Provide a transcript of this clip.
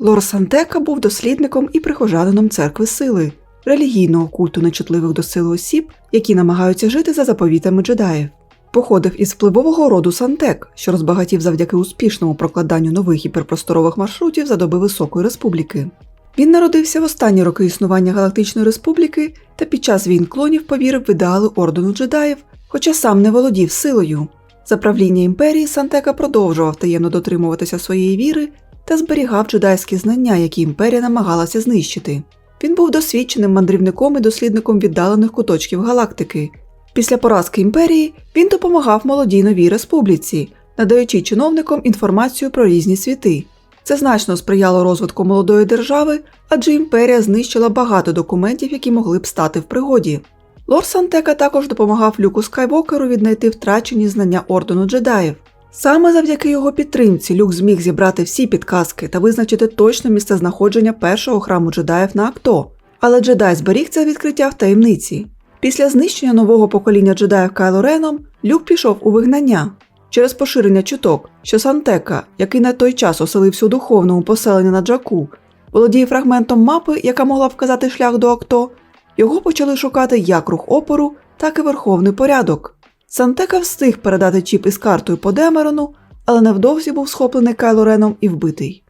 Лор Сантека був дослідником і прихожанином церкви сили, релігійного культу нечутливих до сили осіб, які намагаються жити за заповітами джедаїв. Походив із впливового роду Сантек, що розбагатів завдяки успішному прокладанню нових гіперпросторових маршрутів за доби Високої Республіки. Він народився в останні роки існування Галактичної Республіки та під час війн клонів повірив в ідеали ордену джедаїв, хоча сам не володів силою. За правління імперії Сантека продовжував таємно дотримуватися своєї віри та зберігав джедайські знання, які імперія намагалася знищити. Він був досвідченим мандрівником і дослідником віддалених куточків галактики. Після поразки імперії він допомагав молодій новій республіці, надаючи чиновникам інформацію про різні світи. Це значно сприяло розвитку молодої держави, адже імперія знищила багато документів, які могли б стати в пригоді. Лор Сантека також допомагав Люку Скайвокеру віднайти втрачені знання ордену джедаїв. Саме завдяки його підтримці Люк зміг зібрати всі підказки та визначити точне місцезнаходження першого храму джедаїв на Акто, але джедай зберіг це відкриття в таємниці. Після знищення нового покоління джедаїв Кайло Реном Люк пішов у вигнання. Через поширення чуток, що Сантека, який на той час оселився у духовному поселенні на Джаку, володіє фрагментом мапи, яка могла вказати шлях до Акто, його почали шукати як рух опору, так і верховний порядок. Сантека встиг передати чіп із картою по Демерону, але невдовзі був схоплений Кайло Реном і вбитий.